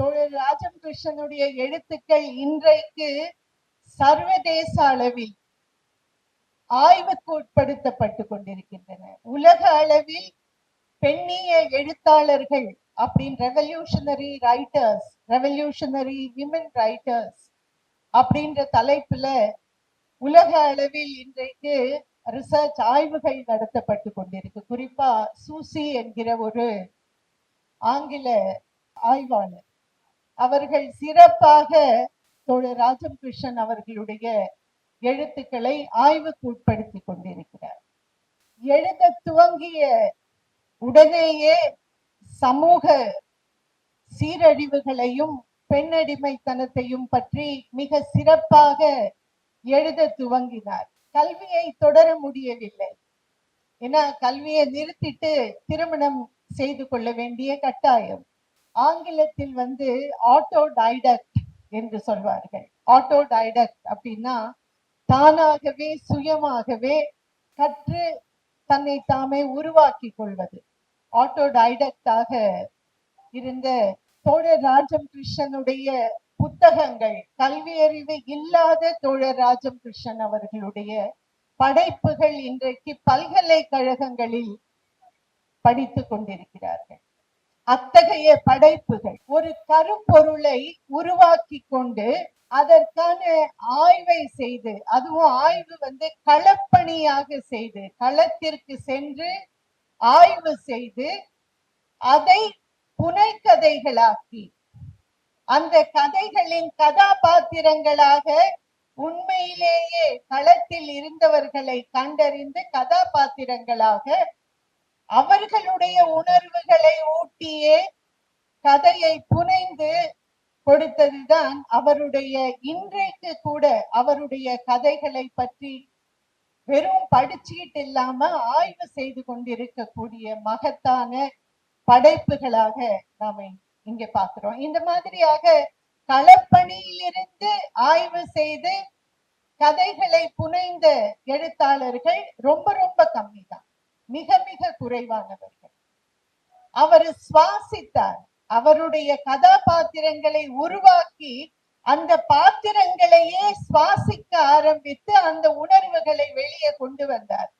தோழர் ராஜகிருஷ்ணனுடைய எழுத்துக்கள் இன்றைக்கு சர்வதேச அளவில் ஆய்வுக்கு உட்படுத்தப்பட்டு கொண்டிருக்கின்றன. உலக அளவில் பெண்ணிய எழுத்தாளர்கள் அப்படின்னு revolutionary writers revolutionary women writers அப்படின்ற தலைப்புல உலக அளவில் இன்றைக்கு ரிசர்ச் ஆய்வுகள் நடத்தப்பட்டு கொண்டிருக்கு. குறிப்பா சூசி என்கிற ஒரு ஆங்கில ஆய்வாளர். அவர்கள் சிறப்பாக தோழர் ராஜகிருஷ்ணன் அவர்களுடைய எழுத்துக்களை ஆய்வுக்கு உட்படுத்தி கொண்டிருக்கிறார். எழுத துவங்கிய உடனேயே சமூக சீரழிவுகளையும் பெண்ணடிமைத்தனத்தையும் பற்றி மிக சிறப்பாக எழுத துவங்கினார். கல்வியை தொடர முடியவில்லை. ஏன்னா கல்வியை நிறுத்திட்டு திருமணம் செய்து கொள்ள வேண்டிய கட்டாயம். ஆங்கிலத்தில் வந்து ஆட்டோ டைடக்ட் என்று சொல்வார்கள். ஆட்டோ டைடக்ட் அப்படின்னா தானாகவே சுயமாகவே கற்று தன்னை தாமே உருவாக்கி கொள்வது. ஆட்டோ டைடக்டாக இருந்த தோழர் ராஜம் கிருஷ்ணனுடைய புத்தகங்கள் கல்வி அறிவு இல்லாத தோழர் ராஜம் கிருஷ்ணன் அவர்களுடைய படைப்புகள் இன்றைக்கு பல்கலைக்கழகங்களில் படித்துக் கொண்டிருக்கிறார்கள். அத்தகைய படைப்புகள். ஒரு கருப்பொருளை உருவாக்கி கொண்டு அதற்கான ஆய்வை செய்து அதுவும் ஆய்வு வந்து களப்பணியாக செய்து களத்திற்கு சென்று ஆய்வு செய்து அதை புனைக்கதைகளாக்கி அந்த கதைகளின் கதாபாத்திரங்களாக உண்மையிலேயே களத்தில் இருந்தவர்களை கண்டறிந்து கதாபாத்திரங்களாக அவர்களுடைய உணர்வுகளை ஊட்டியே கதையை புனைந்து கொடுத்ததுதான் அவருடைய இன்றைக்கு கூட அவருடைய கதைகளை பற்றி வெறும் படிச்சுக்கிட்டு இல்லாம ஆய்வு செய்து கொண்டிருக்கக்கூடிய மகத்தான படைப்புகளாக நாம இங்க பாக்குறோம் இந்த மாதிரியாக களப்பணியிலிருந்து ஆய்வு செய்து கதைகளை புனைந்த எழுத்தாளர்கள் ரொம்ப ரொம்ப கம்மி தான் மிக மிக குறைவானவர்கள். அவர் சுவாசித்தார். அவருடைய கதாபாத்திரங்களை உருவாக்கி அந்த பாத்திரங்களையே சுவாசிக்க ஆரம்பித்து அந்த உணர்வுகளை வெளியே கொண்டு வந்தார்.